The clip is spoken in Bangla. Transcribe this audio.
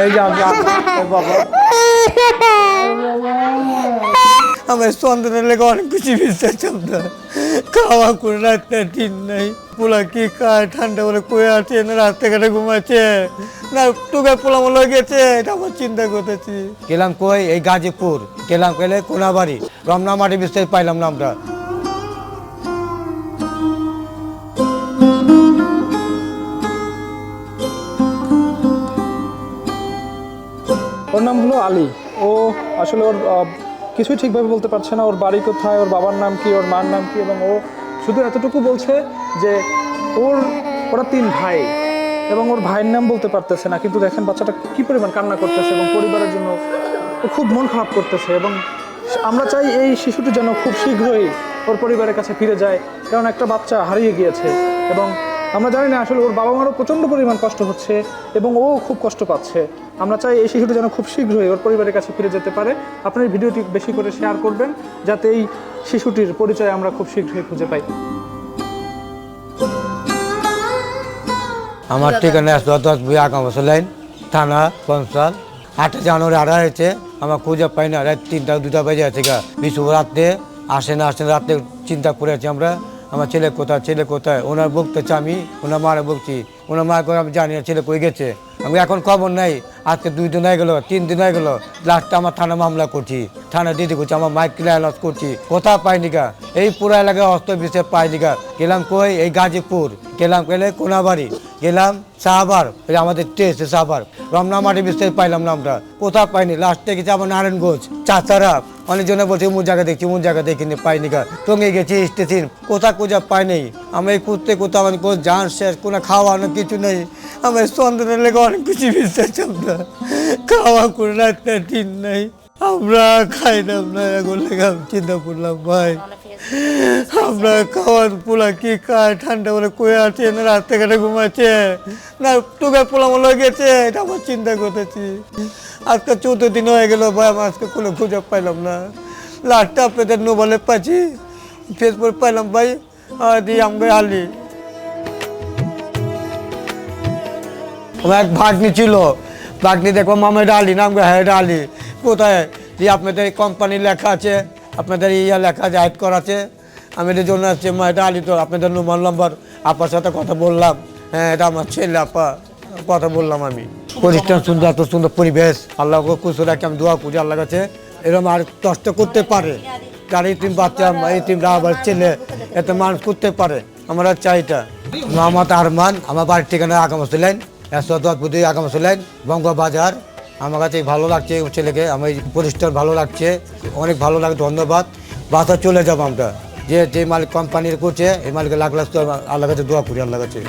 এই যে বাবা। আমার সন্তানের লেগে অনেক কিছু বিশ্বাসম না খাওয়া করে রাস্তায় ঠিক নেই। পোলা কি খায়? ঠান্ডা বলে কয়ে আছে? না রাস্তাঘাটে ঘুমাচ্ছে? না টুকে পোলা মনে গেছে। এটা আমার চিন্তা করতেছি। গেলাম কই? এই গাজীপুর। গেলাম গেলে কোনাবাড়ি। রমনা মাটি বিস্তারিত পাইলাম না আমরা। হলো আলী। ও আসলে ওর কিছুই ঠিকভাবে বলতে পারছে না। ওর বাড়ি কোথায়, ওর বাবার নাম কি, ওর মার নাম কি, এবং ও শুধু এতটুকু বলছে যে ওর, ওরা তিন ভাই, এবং ওর ভাইয়ের নাম বলতে পারতেছে না। কিন্তু দেখেন বাচ্চাটা কি পরিমাণ কান্না করতেছে এবং পরিবারের জন্য ও খুব মন খারাপ করতেছে, এবং আমরা চাই এই শিশুটি যেন খুব শীঘ্রই ওর পরিবারের কাছে ফিরে যায়, কারণ একটা বাচ্চা হারিয়ে গিয়েছে। এবং আমরা জানি না, আসলে ওর বাবা মারও প্রচণ্ড পরিমাণ কষ্ট হচ্ছে, এবং ও খুব কষ্ট পাচ্ছে। আমরা চাই এই শিশুটি যেন খুব শীঘ্রই ওর পরিবারের কাছে ফিরে যেতে পারে। আপনার ভিডিওটি বেশি করে শেয়ার করবেন যাতে এই শিশুটির পরিচয় আমরা খুব শীঘ্রই খুঁজে পাই। আমার ঠিকানা আছে দশ বই আগাম লাইন থানা কনসাল। আটটা জানুয়ারি আড়া হয়েছে আমার খুঁজে পাই না রাত তিনটা দুটা বেজে আছে গা। বিশু রাত্রে আসে না আসে না রাত্রে চিন্তা করে আছি আমরা। আমার ছেলে কোথায় ছেলে কোথায়? ওনার বকতেছে আমি ওনার মারা বকছি। ওনার মা করে আমি জানি না ছেলে কই গেছে? আমি এখন খবর নাই, আজকে দুই দিন হয়ে গেলো, তিন দিন হয়ে গেলো, লাস্টে আমার থানা মামলা করছি, থানা দিদি করছি, আমার মাইক ক্লিয়ার করছি, কোথাও পাইনি গা, এই পুরো এলাকায় অস্ত্র বিশেষ পাইনি গা, গেলাম কই? এই গাজীপুর, গেলাম গেলে কোনাবাড়ি। গেলাম সাহাবার আমাদের টেস্ট সাহাবার রমনা মাটি বিস্তারিত পাইলাম না আমরা কোথাও পাইনি। লাস্টে গেছি আমার নারায়ণগঞ্জ। চাচারা, অনেকজনে বলছে মুন জায়গা দেখছি মুন জায়গা দেখিনি, পাইনি গা। টঙ্গে গেছি স্টেশন কোথা কোজা পাইনি। আমি এই কুত্তে কোথাও মানে কোনো জান শেষ, কোনো খাওয়ানো কিছু নেই। আমার সন্তানের লেগে অনেক কিছু বিশ্বাস না খাওয়া করে রাখতে ঠিক নেই। আমরা খাইলাম না লেগে চিন্তা করলাম, ভাই। আমরা খাওয়ার পোলা কি খায়? ঠান্ডা বলে কয়ে আছে না রাস্তাঘাটে ঘুমাচ্ছে। না টুকে পোলা মনে গেছে, এটা আমার চিন্তা করতেছি। আজকে চৌদ্দ দিন হয়ে গেল, ভাই আমার আজকে কোনো খুঁজে পাইলাম না। লাস্টে আপনাদের নোবলে পাচ্ছি, ফেসবুক পাইলাম, ভাই দিয়ে আমাকে আমার এক ভাগ্নি ছিল। ভাগ্নি দেখো, মামের আলি নাম হ্যাঁ আলি। কোথায়? যে আপনাদের কোম্পানি লেখা আছে। আপনাদের ইয়া লেখা আছে হাইট করা আছে আমি এটার জন্য আসছি, মা, এটা আলি তো আপনাদের নোমান নম্বর, আপার সাথে কথা বললাম। হ্যাঁ এটা আমার ছেলে, আপা, কথা বললাম আমি। পরিষ্কার, সুন্দর, এত সুন্দর পরিবেশ। আল্লাহ খুশি রাখি, আমি দোয়া করি আল্লাহ কাছে। এরকম আর কষ্ট করতে পারে। তার এই ইতিম বাচ্চা ইতিম আবার ছেলে, এত মানুষ করতে পারে। আমার আমরা চাইটা মোহাম্মদ আরমান, আমার বাড়ির ঠিকানা আগাম লাইন একশো দশ বুদ্ধি আগাম লাইন বঙ্গ বাজার আমার কাছে ভালো লাগছে ছেলেকে, আমার এই পরিষ্কার ভালো লাগছে, অনেক ভালো লাগে, ধন্যবাদ। বাসা চলে যাব আমরা। যে যে মালিক কোম্পানির করছে, এই মালিকের লাখ আল্লাহ কাছে দোয়া করি আল্লাহ কাছে।